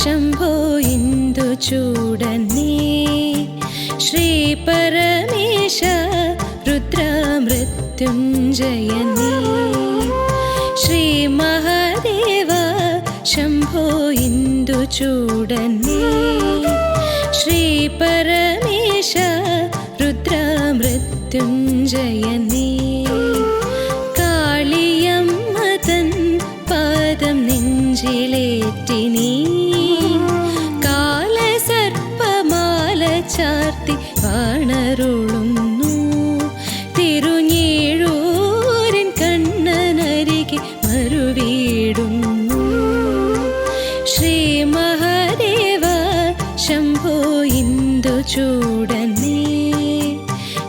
ശംഭോ ഇന്ദു ചൂടന്നേ. ശ്രീ പരമേശ രുദ്രമൃത്യുഞ്ജയനേ. ശ്രീ മഹാദേവ ശംഭോ വാണരുളുന്നു തിരുഞ്ഞേഴൂരിൻ ശ്രീ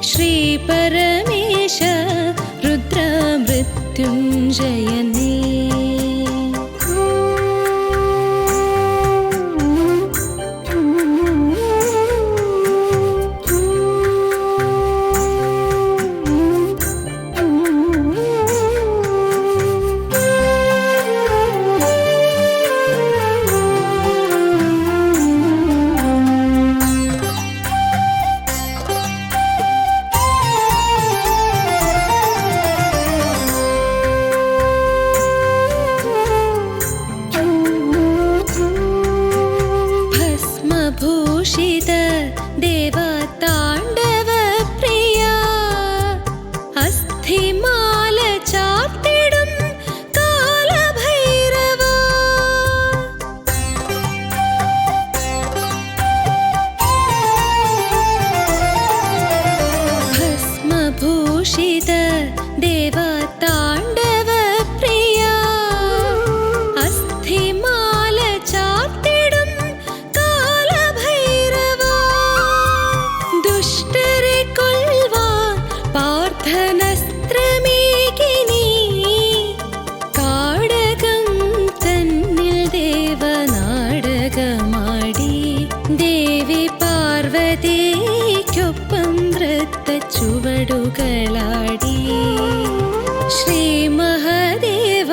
ശ്രീ പരമേശ രുദ്രമൃത്യുഞ്ജയനേ. ദേവതാണ്ഡവ ചുവടുകളാടി. ശ്രീ മഹാദേവ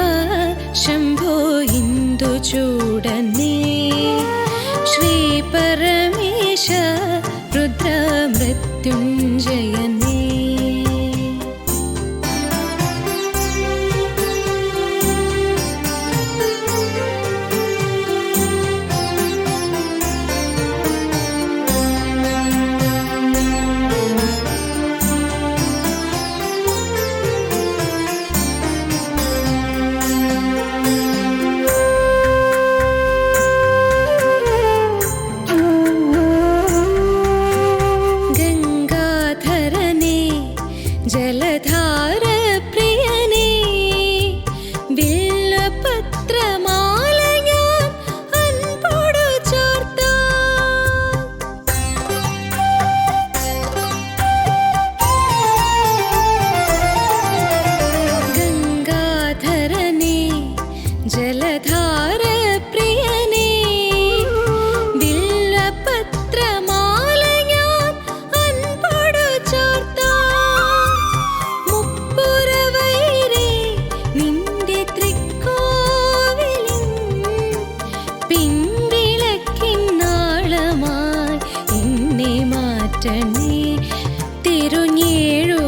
ശംഭോ ഇന്ദു ചൂടന്നേ. ശ്രീ പരമേശ രുദ്രമൃത്യുഞ്ജയനേ ഗംഗാധരനേ മാറ്റണേ തിരുഞ്ഞേഴൂരിൻ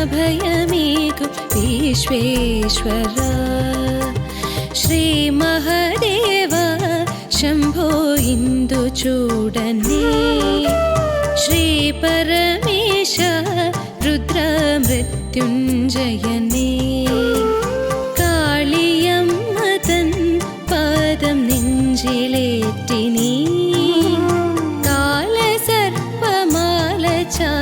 അഭയമേകും വിശ്വേശ്വര ശ്രീ മഹാദേവ ശംഭോ ഇന്ദു ചൂടനേ. ശ്രീ പരമേശ രുദ്രമൃത്യുഞ്ജയനേ. turn